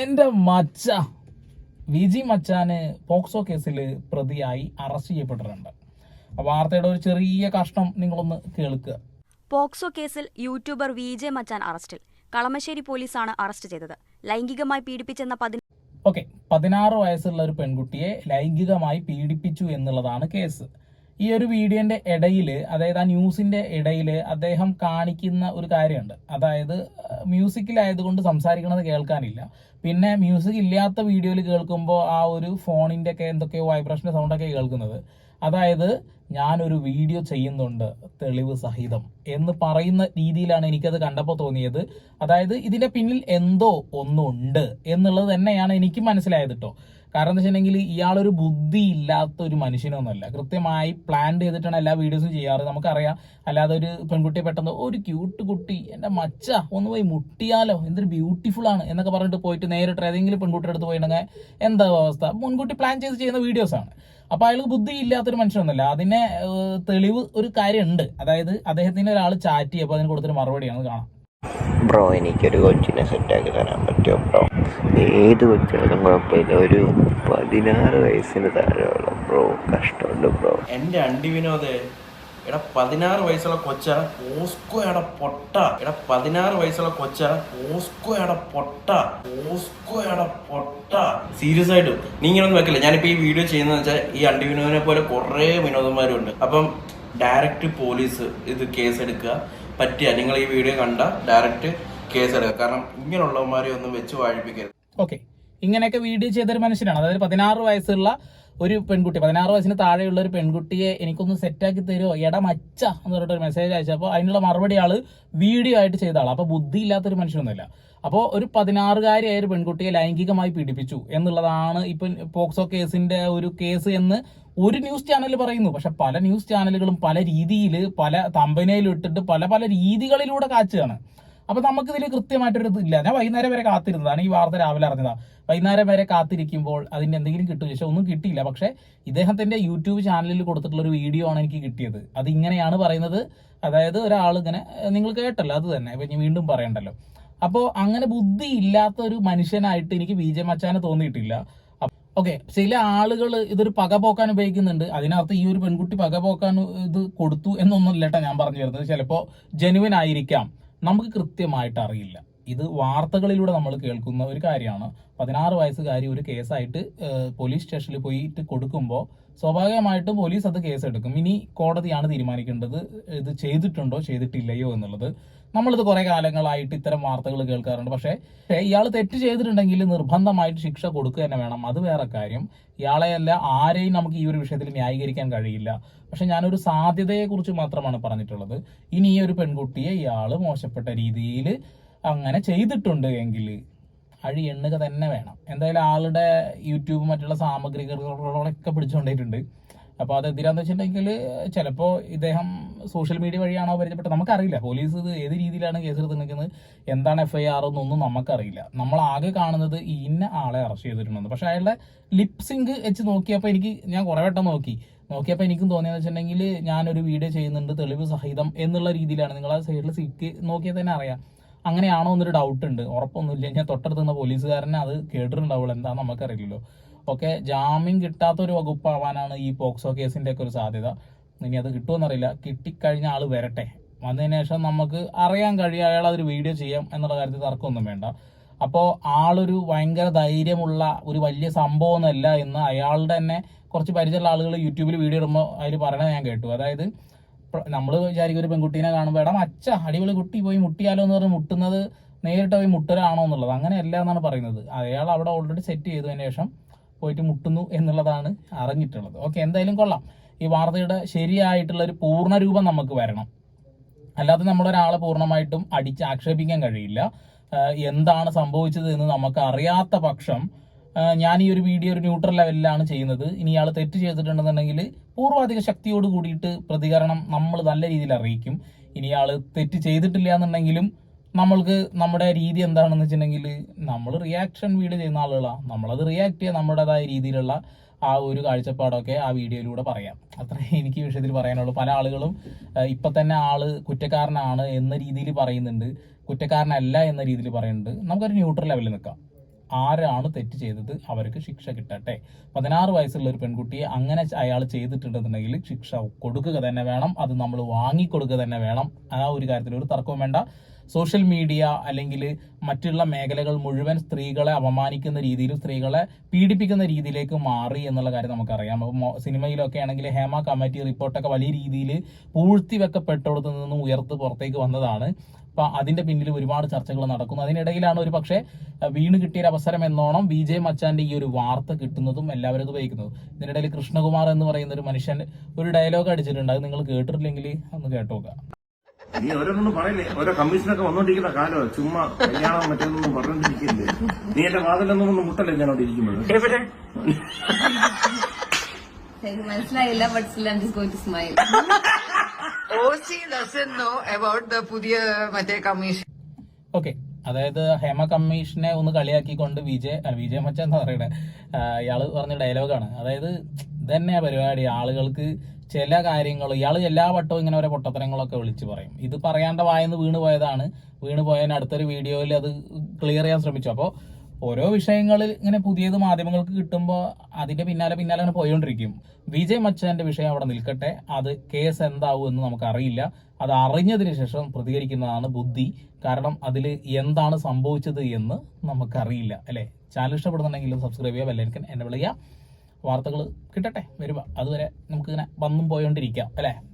എന്റെ മച്ച V G മച്ചാന് പോക്സോ കേസിൽ പ്രതിയായി അറസ്റ്റ് ചെയ്യപ്പെട്ടിട്ടുണ്ട്. വാർത്തയുടെ ഒരു ചെറിയ കഷ്ണം നിങ്ങളൊന്ന് കേൾക്കുക. പോക്സോ കേസിൽ യൂട്യൂബർ വി ജെ മച്ചാൻ അറസ്റ്റിൽ. കളമശ്ശേരി പോലീസാണ് അറസ്റ്റ് ചെയ്തത്. ലൈംഗികമായി പീഡിപ്പിച്ചെന്ന പതിന ഓക്കെ പതിനാറ് വയസ്സുള്ള ഒരു പെൺകുട്ടിയെ ലൈംഗികമായി പീഡിപ്പിച്ചു എന്നുള്ളതാണ് കേസ്. ഈ ഒരു വീഡിയോന്റെ ഇടയിൽ അതായത് ആ ന്യൂസിന്റെ ഇടയിൽ അദ്ദേഹം കാണിക്കുന്ന ഒരു കാര്യമുണ്ട്. അതായത് മ്യൂസിക്കിലായതുകൊണ്ട് സംസാരിക്കണത് കേൾക്കാനില്ല. പിന്നെ മ്യൂസിക് ഇല്ലാത്ത വീഡിയോയിൽ കേൾക്കുമ്പോൾ ആ ഒരു ഫോണിന്റെ ഒക്കെ എന്തൊക്കെയോ വൈബ്രേഷന്റെ സൗണ്ടൊക്കെ കേൾക്കുന്നത്. അതായത് ഞാനൊരു വീഡിയോ ചെയ്യുന്നുണ്ട് തെളിവ് സഹിതം എന്ന് പറയുന്ന രീതിയിലാണ് എനിക്കത് കണ്ടപ്പോൾ തോന്നിയത്. അതായത് ഇതിന്റെ പിന്നിൽ എന്തോ ഒന്നുണ്ട് എന്നുള്ളത് തന്നെയാണ് എനിക്ക് മനസ്സിലായത് കേട്ടോ കാരണം എന്താ വെച്ചിട്ടുണ്ടെങ്കിൽ ഇയാളൊരു ബുദ്ധി ഇല്ലാത്ത ഒരു മനുഷ്യനൊന്നുമല്ല. കൃത്യമായി പ്ലാൻ ചെയ്തിട്ടാണ് എല്ലാ വീഡിയോസും ചെയ്യാറ്. നമുക്കറിയാം. അല്ലാതെ ഒരു പെൺകുട്ടിയെ പെട്ടെന്ന് ഒരു ക്യൂട്ട് കുട്ടി എന്റെ മച്ച ഒന്ന് പോയി മുട്ടിയാലോ? എന്തൊരു ബ്യൂട്ടിഫുൾ ആണ് എന്നൊക്കെ പറഞ്ഞിട്ട് പോയിട്ട് നേരിട്ട് ഏതെങ്കിലും പെൺകുട്ടിയുടെ അടുത്ത് പോയിട്ടുണ്ടെങ്കിൽ എന്താ അവസ്ഥ? മുൻകൂട്ടി പ്ലാൻ ചെയ്ത് ചെയ്യുന്ന വീഡിയോസ് ആണ്. അപ്പൊ അയാൾക്ക് ബുദ്ധി ഇല്ലാത്തൊരു മനുഷ്യനൊന്നുമല്ല. അതിനെ തെളിവ് ഒരു കാര്യമുണ്ട്. അതായത് അദ്ദേഹത്തിന് ഒരാൾ ചാറ്റ് ചെയ്യപ്പോൾ അതിന് കൊടുത്തൊരു മറുപടിയാണ് കാണാം. ബ്രോ എനിക്കൊരു കൊച്ചിനെ സെറ്റാക്കി തരാൻ പറ്റുമോ ബ്രോ ഏത് കൊച്ചായാലും കുഴപ്പമില്ല. ഒരു പതിനാറ് വയസ്സിന് താഴെയുള്ള ബ്രോ കഷ്ടമുണ്ട് ബ്രോ. എന്റെ അണ്ടി വിനോദേ എടാ പതിനാറ് വയസ്സുള്ള കൊച്ച ഓസ്കോ എട പൊട്ട. എടാ പതിനാറ് വയസ്സുള്ള കൊച്ച ഓസ്കോ എട പൊട്ട. ഓസ്കോ എട പൊട്ട. സീരിയസ് ആയിട്ട് നീ ഇങ്ങനൊന്നും വെക്കില്ല. ഞാനിപ്പോ ഈ വീഡിയോ ചെയ്യുന്നത് വെച്ചാൽ ഈ അണ്ടി വിനോദിനെ പോലെ കുറേ വിനോദന്മാരുണ്ട്. അപ്പം ഡയറക്റ്റ് പോലീസ് ഇത് കേസ് എടുക്കുക. പറ്റിയ നിങ്ങൾ ഈ വീഡിയോ കണ്ട ഡയറക്റ്റ് കേസ് എടുക്കുക കാരണം ഇങ്ങനെയുള്ളവന്മാരെ ഒന്നും വെച്ച് വാഴിപ്പിക്കരുത്. ഓക്കെ. ഇങ്ങനെയൊക്കെ വീഡിയോ ചെയ്തൊരു മനുഷ്യനാണ്. അതായത് പതിനാറ് വയസ്സുള്ള ഒരു പെൺകുട്ടി. പതിനാറ് വയസ്സിന് താഴെയുള്ള ഒരു പെൺകുട്ടിയെ എനിക്കൊന്ന് സെറ്റാക്കി തരുമോ? എടാ മച്ച എന്ന് പറഞ്ഞിട്ട് ഒരു മെസ്സേജ് അയച്ചപ്പോൾ അതിനുള്ള മറുപടി ആൾ വീഡിയോ ആയിട്ട് ചെയ്ത അപ്പോൾ ബുദ്ധി ഇല്ലാത്തൊരു മനുഷ്യനൊന്നുമില്ല. അപ്പോൾ ഒരു പതിനാറുകാരിയായ ഒരു പെൺകുട്ടിയെ ലൈംഗികമായി പീഡിപ്പിച്ചു എന്നുള്ളതാണ് ഇപ്പം പോക്സോ കേസിന്റെ ഒരു കേസ് എന്ന് ഒരു ന്യൂസ് ചാനൽ പറയുന്നു. പക്ഷെ പല ന്യൂസ് ചാനലുകളും പല രീതിയിൽ പല തമ്പനയിലിട്ടിട്ട് പല പല രീതികളിലൂടെ കാച്ചുകയാണ് അപ്പൊ നമുക്ക് ഇതിൽ കൃത്യമായിട്ടൊരു ഇതില്ല ഞാൻ വൈകുന്നേരം വരെ കാത്തിരുന്നതാണ് ഈ വാർത്ത രാവിലെ അറിഞ്ഞതാ. വൈകുന്നേരം വരെ കാത്തിരിക്കുമ്പോൾ അതിന് എന്തെങ്കിലും കിട്ടും. പക്ഷെ ഒന്നും കിട്ടിയില്ല. പക്ഷെ ഇദ്ദേഹത്തിന്റെ യൂട്യൂബ് ചാനലിൽ കൊടുത്തിട്ടുള്ള ഒരു വീഡിയോ ആണ് എനിക്ക് കിട്ടിയത്. അത് ഇങ്ങനെയാണ് പറയുന്നത്. അതായത് ഒരാൾ ഇങ്ങനെ നിങ്ങൾ കേട്ടല്ലോ അത് തന്നെ. ഇപ്പൊ ഞാൻ വീണ്ടും പറയണ്ടല്ലോ. അപ്പോൾ അങ്ങനെ ബുദ്ധി ഇല്ലാത്ത ഒരു മനുഷ്യനായിട്ട് എനിക്ക് ബി ജെ മച്ചാനെ തോന്നിയിട്ടില്ല. ഓക്കെ ചില ആളുകൾ ഇതൊരു പക പോക്കാൻ ഉപയോഗിക്കുന്നുണ്ട്. അതിനകത്ത് ഈ ഒരു പെൺകുട്ടി പക പോക്കാൻ ഇത് കൊടുത്തു എന്നൊന്നും ഇല്ലട്ടോ ഞാൻ പറഞ്ഞു തരുന്നത് ചിലപ്പോൾ ജെനുവിൻ ആയിരിക്കാം. നമുക്ക് കൃത്യമായിട്ട് അറിയില്ല. ഇത് വാർത്തകളിലൂടെ നമ്മൾ കേൾക്കുന്ന ഒരു കാര്യമാണ്. പതിനാറ് വയസ്സുകാരി ഒരു കേസായിട്ട് പോലീസ് സ്റ്റേഷനിൽ പോയിട്ട് കൊടുക്കുമ്പോൾ സ്വാഭാവികമായിട്ടും പോലീസ് അത് കേസെടുക്കും. ഇനി കോടതിയാണ് തീരുമാനിക്കേണ്ടത് ഇത് ചെയ്തിട്ടുണ്ടോ ചെയ്തിട്ടില്ലയോ എന്നുള്ളത്. നമ്മളിത് കുറേ കാലങ്ങളായിട്ട് ഇത്തരം വാർത്തകൾ കേൾക്കാറുണ്ട്. പക്ഷേ ഇയാൾ തെറ്റ് ചെയ്തിട്ടുണ്ടെങ്കിൽ നിർബന്ധമായിട്ട് ശിക്ഷ കൊടുക്കുക തന്നെ വേണം. അത് വേറെ കാര്യം. ഇയാളെയല്ല ആരെയും നമുക്ക് ഈ ഒരു വിഷയത്തിൽ ന്യായീകരിക്കാൻ കഴിയില്ല. പക്ഷെ ഞാനൊരു സാധ്യതയെക്കുറിച്ച് മാത്രമാണ് പറഞ്ഞിട്ടുള്ളത്. ഇനി ഈ ഒരു പെൺകുട്ടിയെ ഇയാൾ മോശപ്പെട്ട രീതിയിൽ അങ്ങനെ ചെയ്തിട്ടുണ്ട് എങ്കിൽ അഴി എണ്ണുക തന്നെ വേണം. എന്തായാലും ആളുടെ യൂട്യൂബ് മറ്റുള്ള സാമഗ്രികളൊക്കെ പിടിച്ചുകൊണ്ടിട്ടുണ്ട്. അപ്പോൾ അത് എന്തിനാന്ന് വെച്ചിട്ടുണ്ടെങ്കിൽ ചിലപ്പോൾ ഇദ്ദേഹം സോഷ്യൽ മീഡിയ വഴിയാണോ പരിചയപ്പെട്ടത് നമുക്കറിയില്ല. പോലീസ് ഇത് ഏത് രീതിയിലാണ് കേസ് നിൽക്കുന്നത്? എന്താണ് എഫ് ഐ ആർ എന്നൊന്നും നമുക്കറിയില്ല. നമ്മൾ ആകെ കാണുന്നത് ഇന്ന ആളെ അറസ്റ്റ് ചെയ്തിട്ടുണ്ടെന്ന്. പക്ഷേ അയാളുടെ ലിപ്സിങ്ക് വെച്ച് നോക്കിയപ്പോൾ എനിക്ക് ഞാൻ കുറേ വട്ടം നോക്കി. നോക്കിയപ്പോൾ എനിക്കും തോന്നിയെന്ന് വെച്ചിട്ടുണ്ടെങ്കിൽ ഞാനൊരു വീഡിയോ ചെയ്യുന്നുണ്ട് തെളിവ് സഹിതം എന്നുള്ള രീതിയിലാണ്. നിങ്ങൾ ആ സൈഡിൽ സിക്ക് നോക്കിയാൽ തന്നെ അറിയാം. അങ്ങനെയാണോ എന്നൊരു ഡൗട്ട് ഉണ്ട്. ഉറപ്പൊന്നുമില്ല. ഞാൻ തൊട്ടടുത്ത് നിന്ന പോലീസുകാരനെ അത് കേട്ടിട്ടുണ്ടാവുള്ളൂ. എന്താണെന്ന് നമുക്കറിയില്ലല്ലോ. ഓക്കെ ജാമ്യം കിട്ടാത്ത ഒരു വകുപ്പാവാനാണ് ഈ പോക്സോ കേസിന്റെ ഒക്കെ ഒരു സാധ്യത. ഇനി അത് കിട്ടുമെന്നറിയില്ല കിട്ടിക്കഴിഞ്ഞ ആൾ വരട്ടെ. വന്നതിന് ശേഷം നമുക്ക് അറിയാൻ കഴിയും അയാൾ അതൊരു വീഡിയോ ചെയ്യാം എന്നുള്ള കാര്യത്തിൽ തർക്കമൊന്നും വേണ്ട. അപ്പോൾ ആളൊരു ഭയങ്കര ധൈര്യമുള്ള ഒരു വലിയ സംഭവമൊന്നുമല്ല എന്ന് അയാളുടെ തന്നെ കുറച്ച് പരിചയമുള്ള ആളുകൾ യൂട്യൂബിൽ വീഡിയോ ഇടുമ്പോൾ അതിൽ പറയണത് ഞാൻ കേട്ടു. അതായത് നമ്മൾ വിചാരിക്കും ഒരു പെൺകുട്ടീനെ കാണുമ്പോൾ എടാ മച്ച അടിപൊളി കുട്ടി പോയി മുട്ടിയാലോ എന്ന് പറഞ്ഞ് മുട്ടുന്നത് നേരിട്ട് പോയി മുട്ടലാണോ എന്നുള്ളത്. അങ്ങനെയല്ല എന്നാണ് പറയുന്നത്. അയാൾ അവിടെ ഓൾറെഡി സെറ്റ് ചെയ്തതിന് ശേഷം പോയിട്ട് മുട്ടുന്നു എന്നുള്ളതാണ് അറിഞ്ഞിട്ടുള്ളത്. ഓക്കെ എന്തായാലും കൊള്ളാം. ഈ വാർത്തയുടെ ശരിയായിട്ടുള്ള ഒരു പൂർണ രൂപം നമുക്ക് വരണം. അല്ലാതെ നമ്മളൊരാളെ പൂർണമായിട്ടും അടിച്ച് ആക്ഷേപിക്കാൻ കഴിയില്ല. എന്താണ് സംഭവിച്ചത് എന്ന് നമുക്ക് അറിയാത്ത പക്ഷം ഞാൻ ഈ ഒരു വീഡിയോ ഒരു ന്യൂട്രൽ ലെവലിലാണ് ചെയ്യുന്നത്. ഇനി ഇയാൾ തെറ്റ് ചെയ്തിട്ടുണ്ടെന്നുണ്ടെങ്കിൽ പൂർവാധിക ശക്തിയോട് കൂടിയിട്ട് പ്രതികരണം നമ്മൾ നല്ല രീതിയിൽ അറിയിക്കും. ഇനി ഇയാൾ തെറ്റ് ചെയ്തിട്ടില്ല എന്നുണ്ടെങ്കിലും നമ്മൾക്ക് നമ്മുടെ രീതി എന്താണെന്ന് വെച്ചിട്ടുണ്ടെങ്കിൽ നമ്മൾ റിയാക്ഷൻ വീഡിയോ ചെയ്യുന്ന ആളുകളാണ് നമ്മളത് റിയാക്ട് ചെയ്യുക നമ്മുടേതായ രീതിയിലുള്ള ആ ഒരു കാഴ്ചപ്പാടൊക്കെ ആ വീഡിയോയിലൂടെ പറയാം. അത്രേ എനിക്ക് ഈ വിഷയത്തിൽ പറയാനുള്ളൂ. പല ആളുകളും ഇപ്പം തന്നെ ആൾ കുറ്റക്കാരനാണ് എന്ന രീതിയിൽ പറയുന്നുണ്ട്. കുറ്റക്കാരനല്ല എന്ന രീതിയിൽ പറയുന്നുണ്ട്. നമുക്കൊരു ന്യൂട്രൽ ലെവലിൽ നിൽക്കാം. ആരാണ് തെറ്റ് ചെയ്തത്? അവർക്ക് ശിക്ഷ കിട്ടട്ടെ. പതിനാറ് വയസ്സുള്ള ഒരു പെൺകുട്ടിയെ അങ്ങനെ അയാൾ ചെയ്തിട്ടുണ്ടെന്നുണ്ടെങ്കിൽ ശിക്ഷ കൊടുക്കുക തന്നെ വേണം. അത് നമ്മൾ വാങ്ങിക്കൊടുക്കുക തന്നെ വേണം. ആ ഒരു കാര്യത്തിൽ ഒരു തർക്കവും വേണ്ട. സോഷ്യൽ മീഡിയ അല്ലെങ്കിൽ മറ്റുള്ള മേഖലകൾ മുഴുവൻ സ്ത്രീകളെ അപമാനിക്കുന്ന രീതിയിലും സ്ത്രീകളെ പീഡിപ്പിക്കുന്ന രീതിയിലേക്ക് മാറി എന്നുള്ള കാര്യം നമുക്കറിയാം. സിനിമയിലൊക്കെ ആണെങ്കിൽ ഹേമ കമ്മിറ്റി റിപ്പോർട്ടൊക്കെ വലിയ രീതിയിൽ പൂഴ്ത്തി വെക്കപ്പെട്ടോടത്ത് നിന്നും ഉയർത്ത് പുറത്തേക്ക് വന്നതാണ്. അപ്പൊ അതിന്റെ പിന്നിൽ ഒരുപാട് ചർച്ചകൾ നടക്കുന്നു. അതിനിടയിലാണ് ഒരു പക്ഷേ വീണ് കിട്ടിയ ഒരു അവസരം എന്നോണം വി. ജെ. മച്ചാന്റെ ഈ ഒരു വാർത്ത കിട്ടുന്നതും എല്ലാവരും ഇത് ഉപയോഗിക്കുന്നതും. ഇതിനിടയിൽ കൃഷ്ണകുമാർ എന്ന് പറയുന്ന ഒരു മനുഷ്യൻ ഒരു ഡയലോഗ് അടിച്ചിട്ടുണ്ട്. അത് നിങ്ങൾ കേട്ടിട്ടില്ലെങ്കിൽ ഒന്ന് കേട്ടോക്കുക നീ ഓരോന്നും പറയില്ലേ? ഓരോ കമ്മീഷനൊക്കെ വന്നോണ്ടിരിക്കുന്ന കാലോ. ചുമ്മാ കല്യാണം മറ്റൊന്നും പറഞ്ഞോണ്ടിരിക്കില്ലേ? നീ എന്റെ വാതിലൊന്നും ഒന്ന് മുട്ടല്ലേ ഞാനോട് ഇരിക്കുന്നത് എനിക്ക് മനസ്സിലായില്ല but still I just going to smile പുതിയ മറ്റേ കമ്മീഷൻ ഓക്കെ അതായത് ഹേമ കമ്മീഷനെ ഒന്ന് കളിയാക്കിക്കൊണ്ട് വിജയ് വിജയ് മച്ച എന്താ പറയണേ? ഇയാൾ പറഞ്ഞ ഡയലോഗാണ് അതായത് ഇതന്നെ പരിപാടി. ആളുകൾക്ക് ചില കാര്യങ്ങൾ ഇയാൾ എല്ലാ വട്ടവും ഇങ്ങനെ ഓരോ പൊട്ടത്തരങ്ങളൊക്കെ വിളിച്ച് പറയും. ഇത് പറയാണ്ട വായന്ന് വീണ് പോയതാണ്. വീണ് പോയതിന് അടുത്തൊരു വീഡിയോയിൽ അത് ക്ലിയർ ചെയ്യാൻ ശ്രമിച്ചു. അപ്പോൾ ഓരോ വിഷയങ്ങളിൽ ഇങ്ങനെ പുതിയത് മാധ്യമങ്ങൾക്ക് കിട്ടുമ്പോൾ അതിന്റെ പിന്നാലെ പിന്നാലെ അങ്ങനെ പോയോണ്ടിരിക്കും. വിജയ് മച്ചാന്റെ വിഷയം അവിടെ നിൽക്കട്ടെ. അത് കേസ് എന്താവും എന്ന് നമുക്കറിയില്ല. അത് അറിഞ്ഞതിന് ശേഷം പ്രതികരിക്കുന്നതാണ് ബുദ്ധി. കാരണം അതിൽ എന്താണ് സംഭവിച്ചത് എന്ന് നമുക്കറിയില്ല. അല്ലേ? ചാനൽ ഇഷ്ടപ്പെടുന്നുണ്ടെങ്കിൽ സബ്സ്ക്രൈബ് ചെയ്യുക ബെല്ലൈക്കൻ എന്നെ വിളിക്കുക വാർത്തകൾ കിട്ടട്ടെ. വരുമ്പോൾ അതുവരെ നമുക്കിങ്ങനെ വന്നും പോയോണ്ടിരിക്കാം. അല്ലേ?